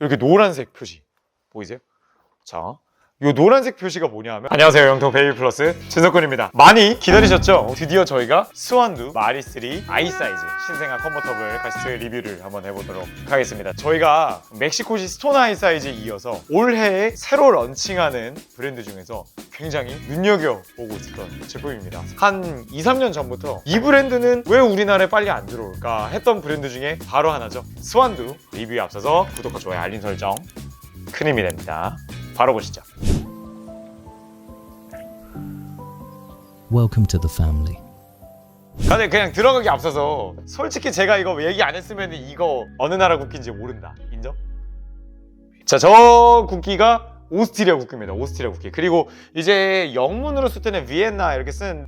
이렇게 노란색 표시 보이세요? 자, 이 노란색 표시가 뭐냐 하면 안녕하세요 영통 베이비 플러스 진석근입니다. 많이 기다리셨죠? 드디어 저희가 스완두 마리3 아이 사이즈 신생아 컨버터블 카시트 리뷰를 한번 해보도록 하겠습니다. 저희가 멕시코시 스톤 아이 사이즈에 이어서 올해에 새로 런칭하는 브랜드 중에서 굉장히 눈여겨보고 있었던 제품입니다. 한 2, 3년 전부터 이 브랜드는 왜 우리나라에 빨리 안 들어올까 했던 브랜드 중에 바로 하나죠. 스완두 리뷰에 앞서서 구독과 좋아요 알림 설정 큰 힘이 됩니다. 바로 보시죠 Welcome to the family. 근데 그냥 들어가기 앞서서 솔직히 제가 이거 얘기 안 했으면 이거 어느 나라 국기인지 모른다 인정? 자 저 국기가 오스트리아 국기입니다 오스트리아 국기 그리고 이제 영문으로 쓸 때는 비엔나 이렇게 쓴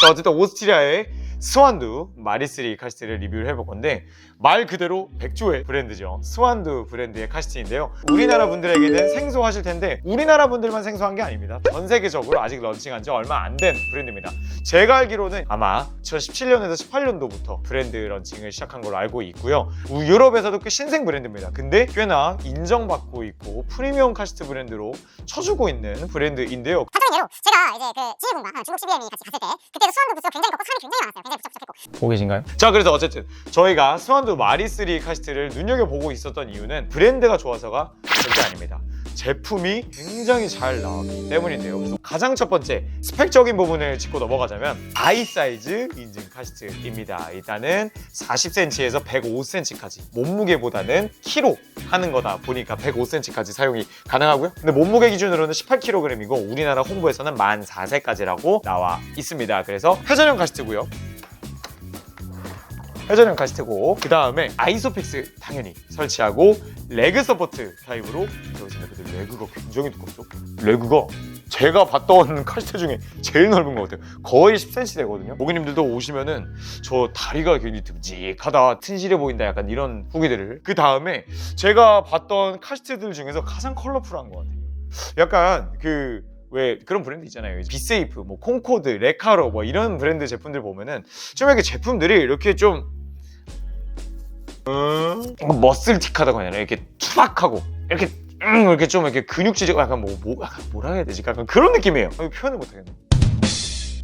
자, 어쨌든 오스트리아의 스완두 마리스리 카시트를 리뷰를 해볼 건데 말 그대로 백조의 브랜드죠. 스완두 브랜드의 카시트인데요. 우리나라 분들에게는 생소하실 텐데 우리나라 분들만 생소한 게 아닙니다. 전 세계적으로 아직 런칭한 지 얼마 안 된 브랜드입니다. 제가 알기로는 아마 2017년에서 18년도부터 브랜드 런칭을 시작한 걸로 알고 있고요. 우- 유럽에서도 꽤 신생 브랜드입니다. 근데 꽤나 인정받고 있고 프리미엄 카시트 브랜드로 쳐주고 있는 브랜드인데요. 단적인 예로 제가 이제 그 지혜군과 중국 CBM이 같이 갔을 때 그때도 수원도 부스가 굉장히 컸고 사람이 굉장히 많았어요. 보고 계신가요? 자 그래서 어쨌든 저희가 스완두 마리3 카시트를 눈여겨보고 있었던 이유는 브랜드가 좋아서가 절대 아닙니다. 제품이 굉장히 잘 나왔기 때문인데요. 그래서 가장 첫 번째 스펙적인 부분을 짚고 넘어가자면 아이 사이즈 인증 카시트입니다. 일단은 40cm에서 105cm까지 몸무게보다는 키로 하는 거다 보니까 105cm까지 사용이 가능하고요. 근데 몸무게 기준으로는 18kg이고 우리나라 홍보에서는 만 4세까지라고 나와 있습니다. 그래서 회전형 카시트고요 회전형 카시트고 그 다음에 아이소픽스 당연히 설치하고 레그 서포트 타입으로 들어있습니다. 근데 레그가 굉장히 두껍죠? 레그가 제가 봤던 카시트 중에 제일 넓은 것 같아요. 거의 10cm 되거든요. 고객님들도 오시면은 저 다리가 굉장히 듬직하다, 튼실해 보인다 약간 이런 후기들을 그 다음에 제가 봤던 카시트들 중에서 가장 컬러풀한 것 같아요. 약간 그 왜 그런 브랜드 있잖아요. 비세이프, 뭐 콩코드, 레카로 뭐 이런 브랜드 제품들 보면은 좀 이렇게 제품들이 이렇게 좀 음, 머슬틱하다고 해야 되나 이렇게 투박하고 이렇게 음, 이렇게 좀 이렇게 근육질이고 약간 뭐, 뭐 약간 뭐라 해야 되지? 약간 그런 느낌이에요. 아, 표현을 못하겠네.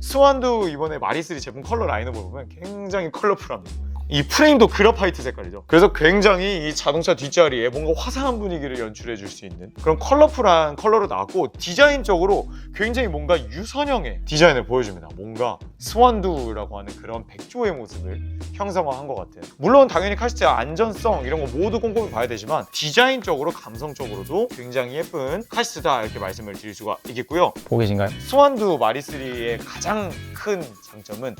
스완도 이번에 마리3 제품 컬러 라인업을 보면 굉장히 컬러풀합니다. 이 프레임도 그라파이트 색깔이죠. 그래서 굉장히 이 자동차 뒷자리에 뭔가 화사한 분위기를 연출해 줄 수 있는 그런 컬러풀한 컬러로 나왔고 디자인적으로 굉장히 뭔가 유선형의 디자인을 보여줍니다. 뭔가 스완두라고 하는 그런 백조의 모습을 형성화한 것 같아요. 물론 당연히 카시트 안전성 이런 거 모두 꼼꼼히 봐야 되지만 디자인적으로 감성적으로도 굉장히 예쁜 카시트다 이렇게 말씀을 드릴 수가 있겠고요. 보고 계신가요? 스완두 마리3의 가장 큰 장점은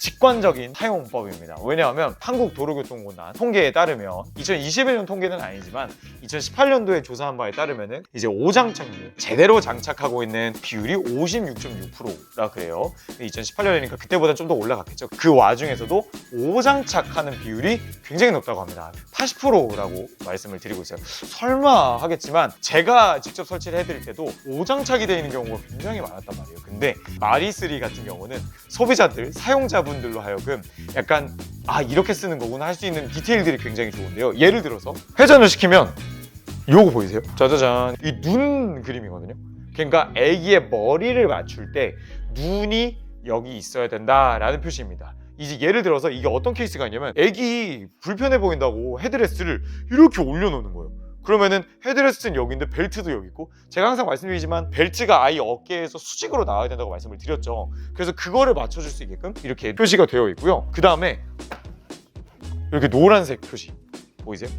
직관적인 사용법입니다. 왜냐하면 한국 도로교통공단 통계에 따르면 2021년 통계는 아니지만 2018년도에 조사한 바에 따르면은 이제 오장착률 제대로 장착하고 있는 비율이 56.6%라 그래요. 2018년이니까 그때보다 좀 더 올라갔겠죠. 그 와중에서도 오장착하는 비율이 굉장히 높다고 합니다. 80%라고 말씀을 드리고 있어요. 설마 하겠지만 제가 직접 설치를 해드릴 때도 오장착이 되어 있는 경우가 굉장히 많았단 말이에요. 근데 마리3 같은 경우는 소비자들, 사용자분 들로 하여금 약간 아 이렇게 쓰는 거구나 할 수 있는 디테일들이 굉장히 좋은데요. 예를 들어서 회전을 시키면 요거 보이세요? 짜자잔 이 눈 그림이거든요. 그러니까 아기의 머리를 맞출 때 눈이 여기 있어야 된다라는 표시입니다. 이제 예를 들어서 이게 어떤 케이스가 있냐면 아기 불편해 보인다고 헤드레스를 이렇게 올려놓는 거예요. 그러면은 헤드레스는 여기인데 벨트도 여기 있고 제가 항상 말씀드리지만 벨트가 아이 어깨에서 수직으로 나와야 된다고 말씀을 드렸죠. 그래서 그거를 맞춰줄 수 있게끔 이렇게 표시가 되어 있고요. 그 다음에 이렇게 노란색 표시 보이세요?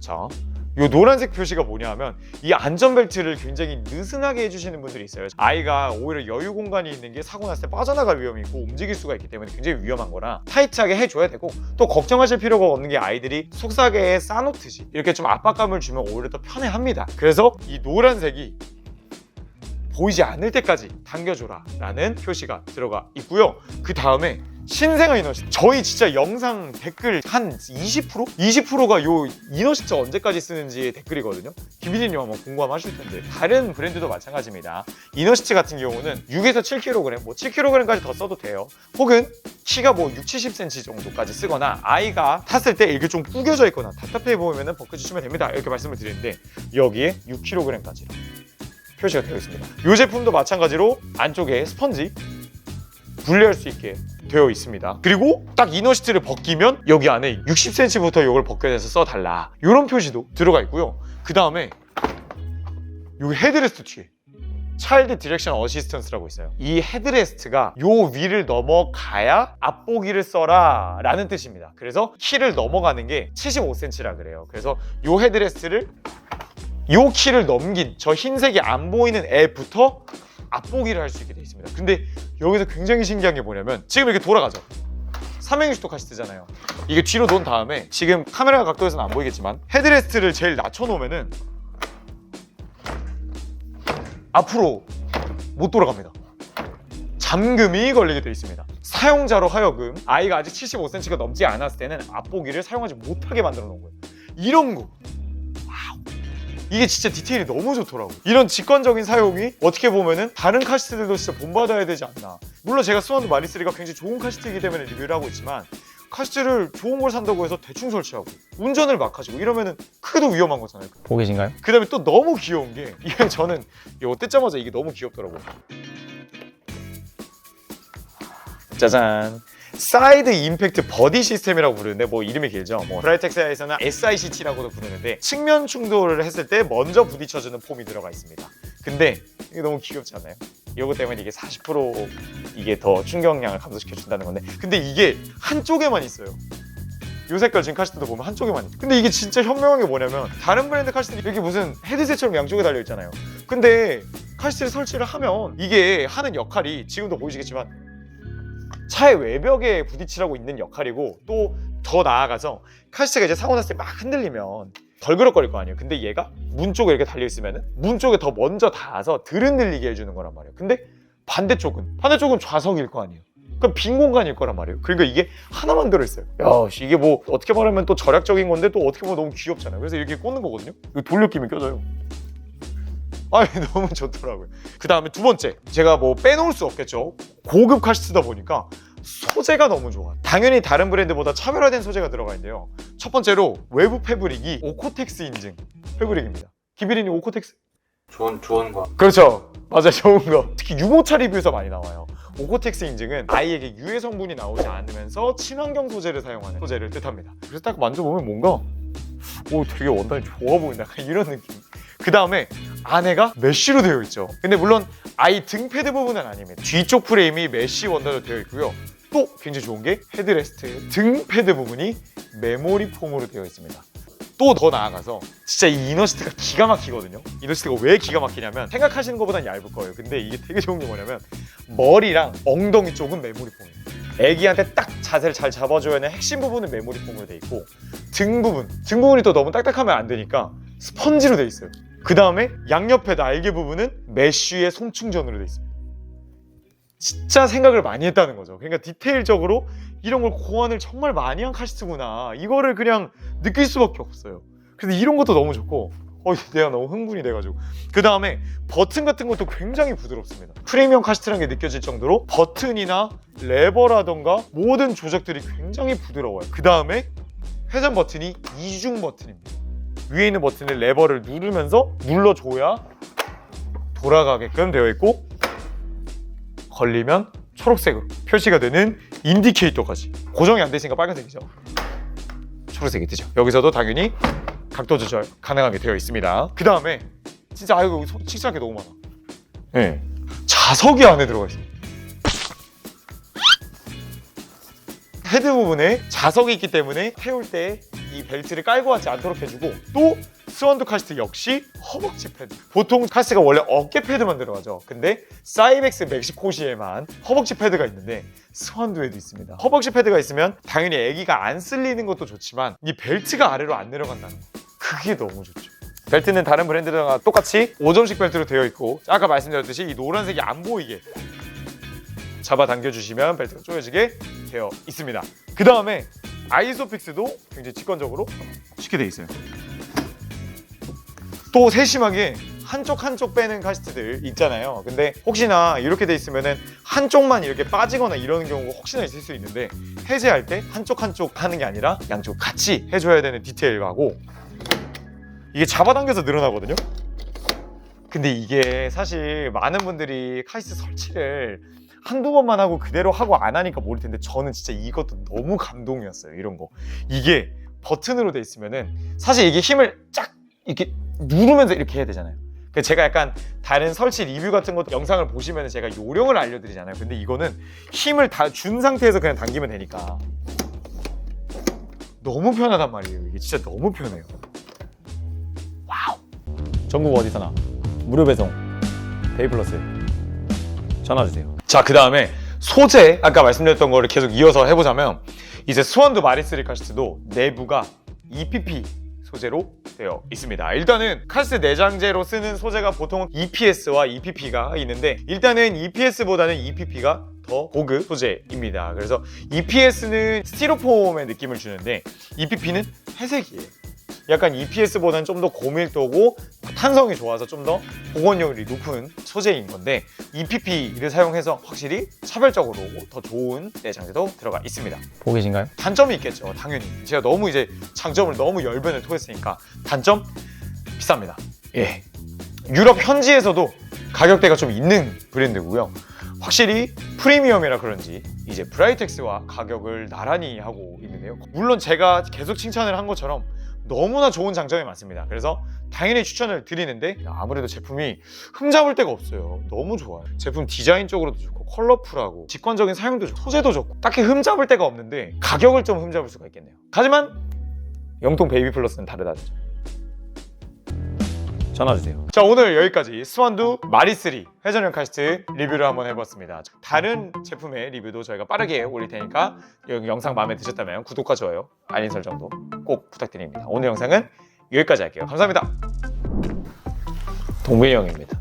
자, 이 노란색 표시가 뭐냐 하면 이 안전벨트를 굉장히 느슨하게 해주시는 분들이 있어요. 아이가 오히려 여유 공간이 있는 게 사고 났을 때 빠져나갈 위험이 있고 움직일 수가 있기 때문에 굉장히 위험한 거라 타이트하게 해줘야 되고 또 걱정하실 필요가 없는 게 아이들이 속삭이에 싸놓듯이 이렇게 좀 압박감을 주면 오히려 더 편해합니다. 그래서 이 노란색이 보이지 않을 때까지 당겨줘라 라는 표시가 들어가 있고요 그 다음에 신생아 이너시트 저희 진짜 영상 댓글 한 20%? 20%가 요 이너시트 언제까지 쓰는지 댓글이거든요. 김비디님 한번 궁금함 하실 텐데. 다른 브랜드도 마찬가지입니다. 이너시트 같은 경우는 6에서 7kg 뭐 7kg까지 더 써도 돼요. 혹은 키가 뭐 6, 70cm 정도까지 쓰거나 아이가 탔을 때 이렇게 좀 구겨져 있거나 답답해 보이면 벗겨 주 시면 됩니다. 이렇게 말씀을 드리는데 여기에 6kg까지 표시가 되어 있습니다. 이 제품도 마찬가지로 안쪽에 스펀지 분리할 수 있게 되어 있습니다. 그리고 딱 이너시트를 벗기면 여기 안에 60cm부터 이걸 벗겨내서 써달라. 이런 표시도 들어가 있고요. 그 다음에 여기 헤드레스트 뒤에 차일드 디렉션 어시스턴스라고 있어요. 이 헤드레스트가 요 위를 넘어가야 앞보기를 써라 라는 뜻입니다. 그래서 키를 넘어가는 게 75cm라 그래요. 그래서 요 헤드레스트를 요 키를 넘긴 저 흰색이 안 보이는 애부터 앞보기를 할 수 있게 돼 있습니다. 근데 여기서 굉장히 신기한 게 뭐냐면 지금 이렇게 돌아가죠. 360도 카시트잖아요. 이게 뒤로 놓은 다음에 지금 카메라 각도에서는 안 보이겠지만 헤드레스트를 제일 낮춰놓으면은 앞으로 못 돌아갑니다. 잠금이 걸리게 돼 있습니다. 사용자로 하여금 아이가 아직 75cm가 넘지 않았을 때는 앞보기를 사용하지 못하게 만들어 놓은 거예요. 이런 거. 이게 진짜 디테일이 너무 좋더라고. 이런 직관적인 사용이 어떻게 보면은 다른 카시트들도 진짜 본받아야 되지 않나. 물론 제가 스완드 마리3가 굉장히 좋은 카시트이기 때문에 리뷰를 하고 있지만 카시트를 좋은 걸 산다고 해서 대충 설치하고 운전을 막 하시고 이러면은 크도 위험한 거잖아요. 보고 계신가요? 그 다음에 또 너무 귀여운 게 이게 저는 이거 뜯자마자 이게 너무 귀엽더라고요 짜잔 사이드 임팩트 버디 시스템이라고 부르는데 뭐 이름이 길죠 뭐 브라이텍스에서는 SICT라고도 부르는데 측면 충돌을 했을 때 먼저 부딪혀주는 폼이 들어가 있습니다 근데 이게 너무 귀엽지 않아요? 이거 때문에 이게 40% 이게 더 충격량을 감소시켜 준다는 건데 근데 이게 한쪽에만 있어요 요 색깔 지금 카시트도 보면 한쪽에만 있어. 근데 이게 진짜 현명한 게 뭐냐면 다른 브랜드 카시트 이렇게 무슨 헤드셋처럼 양쪽에 달려 있잖아요. 근데 카시트를 설치를 하면 이게 하는 역할이 지금도 보이시겠지만 차의 외벽에 부딪히라고 있는 역할이고 또 더 나아가서 카시트가 이제 사고 났을 때 막 흔들리면 덜그럭거릴 거 아니에요. 근데 얘가 문 쪽에 이렇게 달려 있으면은 문 쪽에 더 먼저 닿아서 덜 흔들리게 해주는 거란 말이에요. 근데 반대쪽은 반대쪽은 좌석일 거 아니에요. 그럼 빈 공간일 거란 말이에요. 그러니까 이게 하나만 들어있어요. 야, 씨, 이게 뭐 어떻게 말하면 또 절약적인 건데 또 어떻게 보면 너무 귀엽잖아요. 그래서 이렇게 꽂는 거거든요. 이거 돌려끼면 껴져요. 아, 너무 좋더라고요. 그 다음에 두 번째, 제가 뭐 빼놓을 수 없겠죠. 고급 카시트다 보니까 소재가 너무 좋아. 당연히 다른 브랜드보다 차별화된 소재가 들어가 있는데요. 첫 번째로 외부 패브릭이 오코텍스 인증 패브릭입니다. 기비린이 오코텍스 좋은 좋은 거. 그렇죠. 맞아 좋은 거. 특히 유모차 리뷰에서 많이 나와요. 오코텍스 인증은 아이에게 유해 성분이 나오지 않으면서 친환경 소재를 사용하는 소재를 뜻합니다. 그래서 딱 만져보면 뭔가 오 되게 원단이 좋아 보인다. 약간 이런 느낌. 그 다음에 안에가 메쉬로 되어 있죠. 근데 물론 아이 등 패드 부분은 아닙니다. 뒤쪽 프레임이 메쉬 원단으로 되어 있고요. 또 굉장히 좋은 게 헤드레스트 등 패드 부분이 메모리 폼으로 되어 있습니다. 또 더 나아가서 진짜 이 이너시트가 기가 막히거든요. 이너시트가 왜 기가 막히냐면 생각하시는 것보단 얇을 거예요. 근데 이게 되게 좋은 게 뭐냐면 머리랑 엉덩이 쪽은 메모리 폼이에요. 애기한테 딱 자세를 잘 잡아줘야 하는 핵심 부분은 메모리 폼으로 돼 있고 등 부분, 등 부분이 또 너무 딱딱하면 안 되니까 스펀지로 돼 있어요. 그 다음에 양옆에 날개 부분은 메쉬의 송충전으로 돼 있습니다. 진짜 생각을 많이 했다는 거죠. 그러니까 디테일적으로 이런 걸 고안을 정말 많이 한 카시트구나. 이거를 그냥 느낄 수밖에 없어요. 그래서 이런 것도 너무 좋고, 어, 내가 너무 흥분이 돼가지고. 그 다음에 버튼 같은 것도 굉장히 부드럽습니다. 프리미엄 카시트라는 게 느껴질 정도로 버튼이나 레버라던가 모든 조작들이 굉장히 부드러워요. 그 다음에 회전 버튼이 이중 버튼입니다. 위에 있는 버튼을 레버를 누르면서 눌러줘야 돌아가게끔 되어 있고 걸리면 초록색으로 표시가 되는 인디케이터까지. 고정이 안 되시니까 빨간색이죠? 초록색이 뜨죠. 여기서도 당연히 각도 조절 가능하게 되어 있습니다. 그 다음에 진짜 아이고 칭찬할 게 너무 많아. 네. 자석이 안에 들어가 있어요. 헤드 부분에 자석이 있기 때문에 태울 때 이 벨트를 깔고 하지 않도록 해주고 또 스완드 카시트 역시 허벅지 패드. 보통 카시트가 원래 어깨 패드만 들어가죠. 근데 사이벡스 멕시코시에만 허벅지 패드가 있는데 스완드에도 있습니다. 허벅지 패드가 있으면 당연히 아기가 안 쓸리는 것도 좋지만 이 벨트가 아래로 안 내려간다는 거. 그게 너무 좋죠. 그 벨트는 다른 브랜드랑 똑같이 5점씩 벨트로 되어 있고 아까 말씀드렸듯이 이 노란색이 안 보이게 잡아당겨 주시면 벨트가 조여지게 되어 있습니다. 그 다음에 아이소픽스도 굉장히 직관적으로 쉽게 되어 있어요. 또 세심하게 한쪽 한쪽 빼는 카시트들 있잖아요. 근데 혹시나 이렇게 돼 있으면은 한쪽만 이렇게 빠지거나 이러는 경우가 혹시나 있을 수 있는데 해제할 때 한쪽 한쪽 하는 게 아니라 양쪽 같이 해줘야 되는 디테일하고 이게 잡아당겨서 늘어나거든요. 근데 이게 사실 많은 분들이 카시트 설치를 한두 번만 하고 그대로 하고 안 하니까 모를 텐데 저는 진짜 이것도 너무 감동이었어요. 이런 거. 이게 버튼으로 돼 있으면은 사실 이게 힘을 쫙 이렇게 누르면서 이렇게 해야 되잖아요. 그 제가 약간 다른 설치 리뷰 같은 것도 영상을 보시면 제가 요령을 알려드리잖아요. 근데 이거는 힘을 다 준 상태에서 그냥 당기면 되니까 너무 편하단 말이에요. 이게 진짜 너무 편해요. 와우. 전국 어디서나 무료 배송 데이플러스 전화 주세요. 자, 그 다음에 소재 아까 말씀드렸던 거를 계속 이어서 해보자면 이제 스완드 마리스리 카시트도 내부가 EPP 소재로 되어 있습니다. 일단은 카시트 내장재로 쓰는 소재가 보통 EPS와 EPP가 있는데 일단은 EPS보다는 EPP가 더 고급 소재입니다. 그래서 EPS는 스티로폼의 느낌을 주는데 EPP는 회색이에요. 약간 EPS보다는 좀 더 고밀도고 탄성이 좋아서 좀 더 복원력이 높은 소재인 건데 EPP를 사용해서 확실히 차별적으로 더 좋은 내장재도 들어가 있습니다. 보고 계신가요? 단점이 있겠죠, 당연히. 제가 너무 이제 장점을 너무 열변을 토했으니까 단점 비쌉니다. 예. 유럽 현지에서도 가격대가 좀 있는 브랜드고요. 확실히 프리미엄이라 그런지 이제 브라이텍스와 가격을 나란히 하고 있는데요. 물론 제가 계속 칭찬을 한 것처럼 너무나 좋은 장점이 많습니다. 그래서 당연히 추천을 드리는데 아무래도 제품이 흠잡을 데가 없어요. 너무 좋아요. 제품 디자인 쪽으로도 좋고 컬러풀하고 직관적인 사용도 좋고 소재도 좋고 딱히 흠잡을 데가 없는데 가격을 좀 흠잡을 수가 있겠네요. 하지만 영통 베이비 플러스는 다르다는 점. 전화 주세요. 자 오늘 여기까지 스완두 마리3 회전형 카시트 리뷰를 한번 해봤습니다. 다른 제품의 리뷰도 저희가 빠르게 올릴 테니까 여기 영상 마음에 드셨다면 구독과 좋아요, 알림 설정도 꼭 부탁드립니다. 오늘 영상은 여기까지 할게요. 감사합니다. 동민이 형입니다.